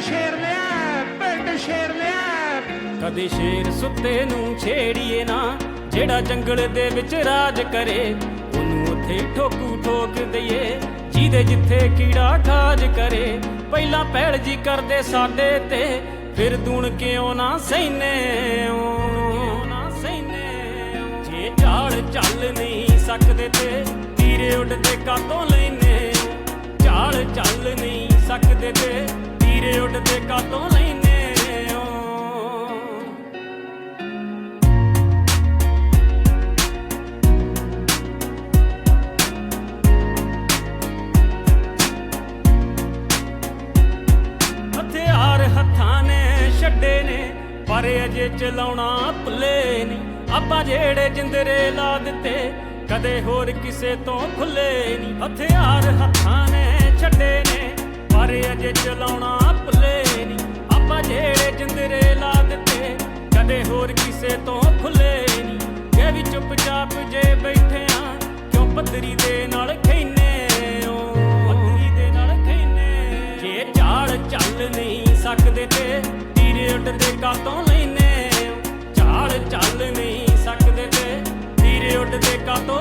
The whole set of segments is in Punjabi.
ਸ਼ੇਰ ਲਿਆ ਪਿੰਡ ਸ਼ੇਰ ਲਿਆ ਕਦੇ ਸ਼ੇਰ ਸੁੱਤੇ ਨੂੰ ਛੇੜੀਏ ਨਾ, ਜਿਹੜਾ ਜੰਗਲ ਦੇ ਵਿੱਚ ਰਾਜ ਕਰੇ, ਉਹਨੂੰ ਉੱਥੇ ਠੋਕੂ ਠੋਕ ਦਈਏ, ਜਿਹਦੇ ਜਿੱਥੇ ਕੀੜਾ ਖਾਜ ਕਰੇ। ਪਹਿਲਾਂ ਪਹਿਲ ਜੀ ਕਰਦੇ ਸਾਡੇ ਤੇ, ਫਿਰ ਦੂਣ ਕਿਉਂ ਨਾ ਸੈਨੇ ਜੇ ਝਾੜ ਚੱਲ ਨਹੀਂ ਸਕਦੇ ਤੇ, ਤੀਰੇ ਉੱਡਦੇ ਕਾਤੋਂ ਲੈਨੇ ਚਾਲ ਚੱਲ ਨਹੀਂ ਸਕਦੇ ਤੇ ਤੀਰੇ ਉੱਡਦੇ ਕਾਤੋਂ ਲੈਨੇ ਓ। ਹਥਿਆਰ ਹੱਥਾਂ ਨੇ ਛੱਡੇ ਨੇ, ਪਰ ਅਜੇ ਚਲਾਉਣਾ ਭੁੱਲੇ ਨਹੀਂ। ਆਪਾਂ ਜਿਹੜੇ ਜਿੰਦਰੇ ਲਾ ਦਿੱਤੇ, ਕਦੇ ਹੋਰ ਕਿਸੇ ਤੋਂ ਖੁੱਲੇ ਨਹੀਂ। ਹਥਿਆਰ ਹੱਥਾਂ ਨੇ ਛੱਡੇ ਨੇ, ਪਰ ਅਜੇ ਚਲਾਉਣਾ ਹੋਰ ਕਿਸੇ ਤੋਂ ਖੁੱਲੇ ਨਹੀਂ। ਇਹ ਵੀ ਚੁੱਪਚਾਪ ਜੇ ਬੈਠੇ ਆ, ਕਿਉਂ ਪੱਧਰੀ ਦੇ ਨਾਲ ਖੈਨੇ ਓ ਪੱਧਰੀ ਦੇ ਨਾਲ ਖੈਨੇ ਜੇ ਝਾੜ ਚੱਲ ਨਹੀਂ ਸਕਦੇ ਤੇ ਤੀਰੇ ਉੱਡਦੇ ਕਾਤੋਂ ਲੈਨੇ ਝਾੜ ਚੱਲ ਨਹੀਂ ਸਕਦੇ ਤੇ ਤੀਰੇ ਉੱਡਦੇ ਕਾਤੋਂ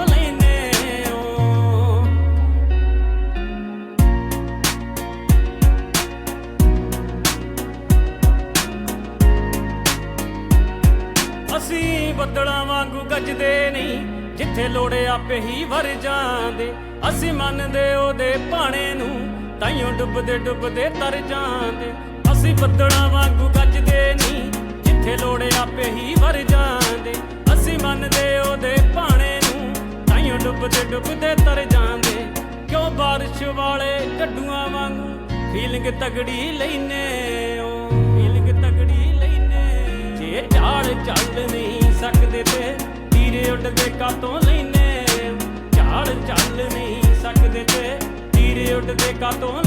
ਅਸੀਂ ਬੱਦਲਾਂ ਵਾਂਗੂ ਗੱਜਦੇ ਨਹੀਂ, ਜਿੱਥੇ ਲੋੜੇ ਆਪੇ ਹੀ ਵਰ ਜਾਂਦੇ। ਅਸੀਂ ਮੰਨਦੇ ਉਹਦੇ ਭਾਣੇ ਨੂੰ, ਤਾਈਓ ਡੁੱਬਦੇ ਡੁੱਬਦੇ ਤਰ ਜਾਂਦੇ। ਅਸੀਂ ਬੱਦਲਾਂ ਵਾਂਗੂ ਗੱਜਦੇ ਨਹੀਂ, ਜਿੱਥੇ ਲੋੜੇ ਆਪੇ ਹੀ ਵਰ ਜਾਂਦੇ। ਅਸੀਂ ਮੰਨਦੇ ਉਹਦੇ ਭਾਣੇ ਨੂੰ, ਤਾਈਓ ਡੁੱਬਦੇ ਡੁੱਬਦੇ ਤਰ ਜਾਂਦੇ। ਕਿਉਂ ਬਾਰਿਸ਼ ਵਾਲੇ ਡੱਡੂਆਂ ਵਾਂਗੂ ਫੀਲਿੰਗ ਤਗੜੀ ਲੈਨੇ ਚੱਲ ਨਹੀਂ ਸਕਦੇ ਤੇ ਤੀਰੇ ਉੱਡਦੇ ਕਾਤੋਂ ਲੈਨੇ। ਝਾੜ ਚੱਲ ਨਹੀਂ ਸਕਦੇ ਤੇ ਤੀਰੇ ਉੱਡਦੇ ਕਾਤੋਂ